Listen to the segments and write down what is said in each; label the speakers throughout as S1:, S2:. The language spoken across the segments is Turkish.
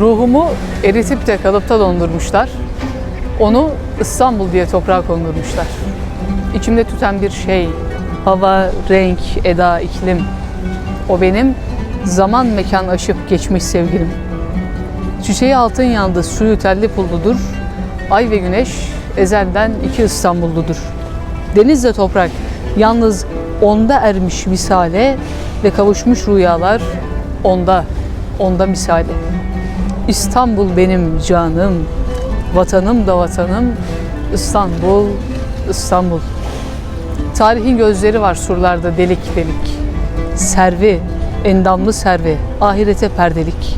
S1: Ruhumu eritip de kalıpta dondurmuşlar. Onu İstanbul diye toprağa kondurmuşlar. İçimde tüten bir şey, hava, renk, eda, iklim. O benim zaman mekan aşıp geçmiş sevgilim. Çiçeği altın yandı, suyu telli pulludur. Ay ve güneş ezelden iki İstanbulludur. Denizle toprak yalnız onda ermiş misale ve kavuşmuş rüyalar onda, onda misale. İstanbul benim canım, vatanım da vatanım, İstanbul, İstanbul. Tarihin gözleri var surlarda delik delik. Servi, endamlı servi, ahirete perdelik.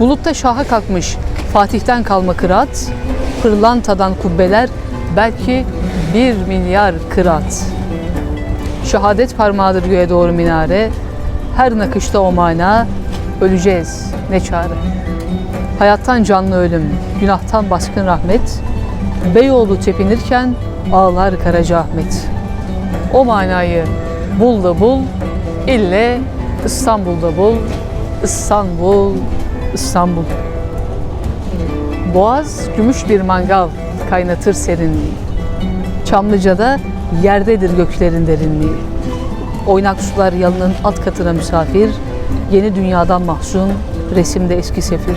S1: Bulutta şaha kalkmış Fatih'ten kalma kıraat, pırlantadan kubbeler belki bir milyar kıraat. Şehadet parmağıdır göğe doğru minare, her nakışta o mana, öleceğiz ne çare. Hayattan canlı ölüm, günahtan baskın rahmet, Beyoğlu tepinirken ağlar Karaca Ahmet. O manayı bul da bul, ille İstanbul'da bul, İstanbul, İstanbul. Boğaz gümüş bir mangal kaynatır serinliği. Çamlıca'da yerdedir göklerin derinliği. Oynak sular yalının alt katına misafir, yeni dünyadan mahzun, resimde eski sefir.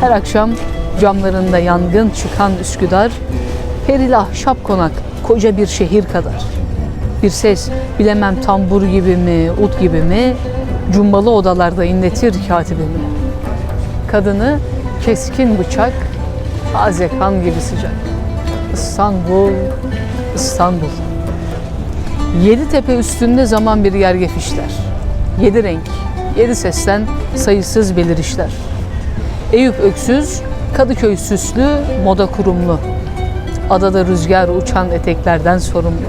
S1: Her akşam camlarında yangın çıkan Üsküdar, perili ahşap konak koca bir şehir kadar. Bir ses bilemem tambur gibi mi, ut gibi mi, cumbalı odalarda inletir katibimi. Kadını keskin bıçak, taze kan gibi sıcak. İstanbul, İstanbul. Yedi tepe üstünde zaman bir yergef işler. Yedi renk, yedi sesten sayısız belirişler. Eyüp öksüz, Kadıköy süslü, moda kurumlu. Adada rüzgar uçan eteklerden sorumlu.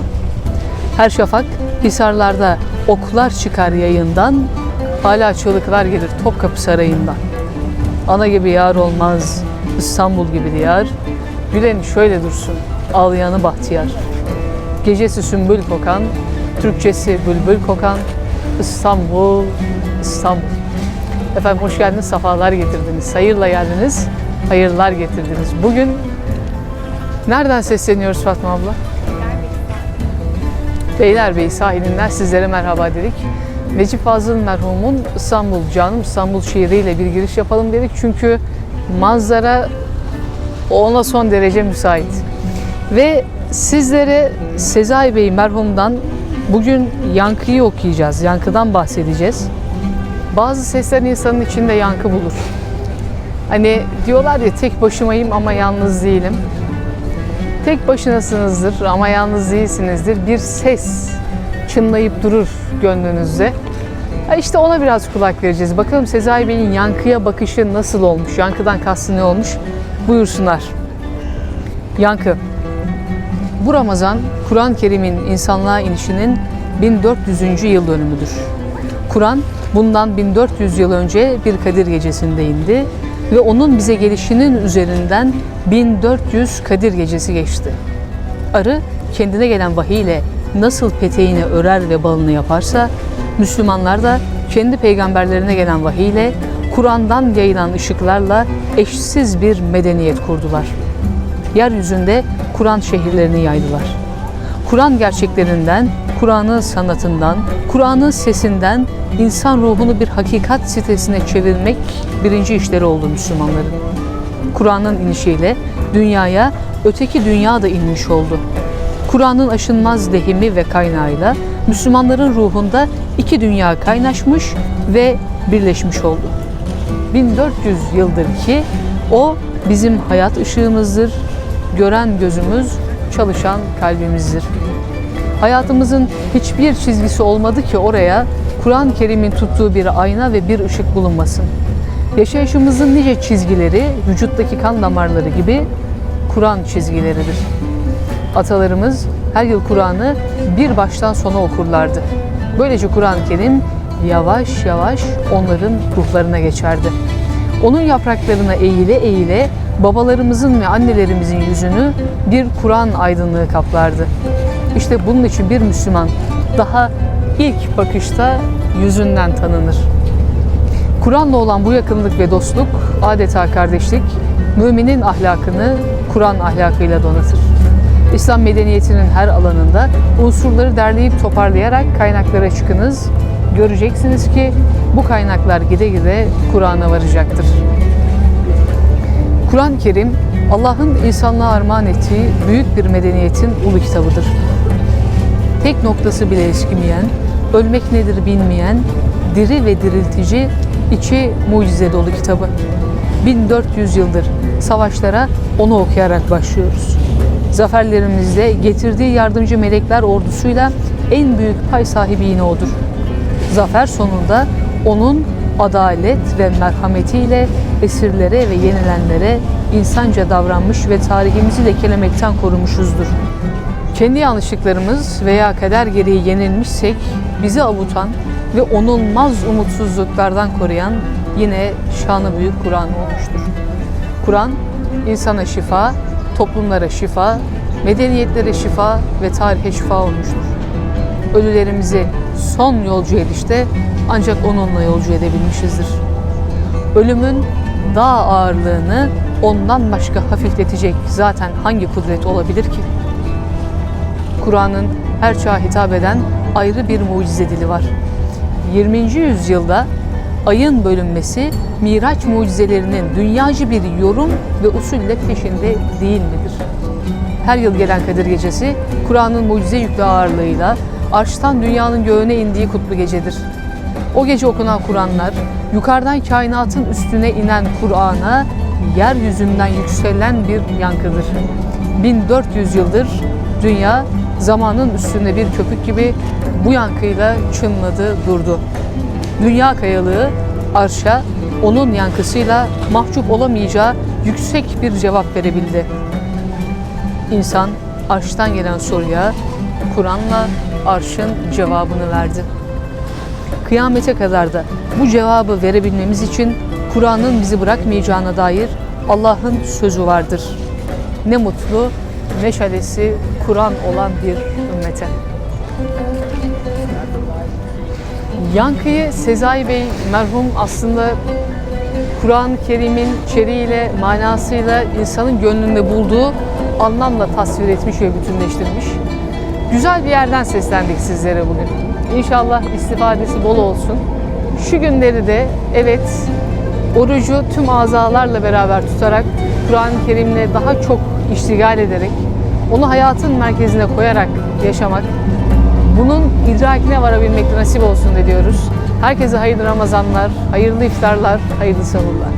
S1: Her şafak hisarlarda oklar çıkar yayından, hala çığlıklar gelir Topkapı Sarayı'ndan. Ana gibi yar olmaz, İstanbul gibi diyar. Gülen şöyle dursun, ağlayanı bahtiyar. Gecesi sümbül kokan, Türkçesi bülbül kokan, İstanbul, İstanbul. Efendim hoş geldiniz, sefalar getirdiniz. Hayırla geldiniz, hayırlar getirdiniz. Bugün nereden sesleniyoruz Fatma abla? Beylerbeyi sahilinden sizlere merhaba dedik. Necip Fazıl merhumun İstanbul Canım İstanbul şiiriyle bir giriş yapalım dedik. Çünkü manzara ona son derece müsait. Ve sizlere Sezai Bey merhumdan bugün yankıyı okuyacağız. Yankıdan bahsedeceğiz. Bazı sesler insanın içinde yankı bulur. Hani diyorlar ya tek başımayım ama yalnız değilim. Tek başınasınızdır ama yalnız değilsinizdir. Bir ses çınlayıp durur gönlünüzde. İşte ona biraz kulak vereceğiz. Bakalım Sezai Bey'in yankıya bakışı nasıl olmuş? Yankıdan kastı ne olmuş? Buyursunlar. Yankı. Bu Ramazan, Kur'an-ı Kerim'in insanlığa inişinin 1400. yıl dönümüdür. Kur'an bundan 1400 yıl önce bir Kadir gecesinde indi ve onun bize gelişinin üzerinden 1400 Kadir gecesi geçti. Arı kendine gelen vahiy ile nasıl peteğini örer ve balını yaparsa, Müslümanlar da kendi peygamberlerine gelen vahiy ile Kur'an'dan yayılan ışıklarla eşsiz bir medeniyet kurdular. Yeryüzünde Kur'an şehirlerini yaydılar. Kur'an gerçeklerinden, Kur'an'ın sanatından, Kur'an'ın sesinden insan ruhunu bir hakikat sitesine çevirmek birinci işleri oldu Müslümanların. Kur'an'ın inişiyle dünyaya öteki dünya da inmiş oldu. Kur'an'ın aşınmaz lehimi ve kaynağıyla Müslümanların ruhunda iki dünya kaynaşmış ve birleşmiş oldu. 1400 yıldır ki o bizim hayat ışığımızdır, gören gözümüz, çalışan kalbimizdir. Hayatımızın hiçbir çizgisi olmadı ki oraya Kur'an-ı Kerim'in tuttuğu bir ayna ve bir ışık bulunmasın. Yaşayışımızın nice çizgileri, vücuttaki kan damarları gibi Kur'an çizgileridir. Atalarımız her yıl Kur'an'ı bir baştan sona okurlardı. Böylece Kur'an-ı Kerim yavaş yavaş onların ruhlarına geçerdi. Onun yapraklarına eğile eğile babalarımızın ve annelerimizin yüzünü bir Kur'an aydınlığı kaplardı. İşte bunun için bir Müslüman daha ilk bakışta yüzünden tanınır. Kur'an'la olan bu yakınlık ve dostluk adeta kardeşlik, müminin ahlakını Kur'an ahlakıyla donatır. İslam medeniyetinin her alanında unsurları derleyip toparlayarak kaynaklara çıkınız. Göreceksiniz ki bu kaynaklar gide gide Kur'an'a varacaktır. Kur'an-ı Kerim Allah'ın insanlığa armağan ettiği büyük bir medeniyetin ulu kitabıdır. Tek noktası bile eskimeyen, ölmek nedir bilmeyen, diri ve diriltici, içi mucize dolu kitabı. 1400 yıldır savaşlara onu okuyarak başlıyoruz. Zaferlerimizde getirdiği yardımcı melekler ordusuyla en büyük pay sahibi yine odur. Zafer sonunda onun adalet ve merhametiyle esirlere ve yenilenlere insanca davranmış ve tarihimizi lekelemekten korumuşuzdur. Kendi yanlışlıklarımız veya kader gereği yenilmişsek bizi avutan ve onulmaz umutsuzluklardan koruyan yine şanı büyük Kur'an olmuştur. Kur'an insana şifa, toplumlara şifa, medeniyetlere şifa ve tarihe şifa olmuştur. Ölülerimizi son yolcu edişte ancak onunla yolcu edebilmişizdir. Ölümün daha ağırlığını ondan başka hafifletecek zaten hangi kudret olabilir ki? Kur'an'ın her çağa hitap eden ayrı bir mucize dili var. 20. yüzyılda ayın bölünmesi Miraç mucizelerinin dünyaca bir yorum ve usulle peşinde değil midir? Her yıl gelen Kadir Gecesi Kur'an'ın mucize yüklü ağırlığıyla arştan dünyanın göğüne indiği kutlu gecedir. O gece okunan Kur'anlar yukarıdan kainatın üstüne inen Kur'an'a yeryüzünden yükselen bir yankıdır. 1400 yıldır dünya zamanın üstünde bir köpük gibi bu yankıyla çınladı durdu. Dünya kayalığı arşa onun yankısıyla mahcup olamayacağı yüksek bir cevap verebildi. İnsan arştan gelen soruya Kur'an'la arşın cevabını verdi. Kıyamete kadar da bu cevabı verebilmemiz için Kur'an'ın bizi bırakmayacağına dair Allah'ın sözü vardır. Ne mutlu meşalesi Kur'an olan bir ümmete. Yankıyı Sezai Bey merhum aslında Kur'an-ı Kerim'in içeriğiyle, manasıyla insanın gönlünde bulduğu anlamla tasvir etmiş ve bütünleştirmiş. Güzel bir yerden seslendik sizlere bugün. İnşallah istifadesi bol olsun. Şu günleri de evet orucu tüm azalarla beraber tutarak Kur'an-ı Kerim'le daha çok iştigal ederek onu hayatın merkezine koyarak yaşamak bunun idrakine varabilmek nasip olsun diyoruz. Herkese hayırlı Ramazanlar, hayırlı iftarlar, hayırlı sahurlar.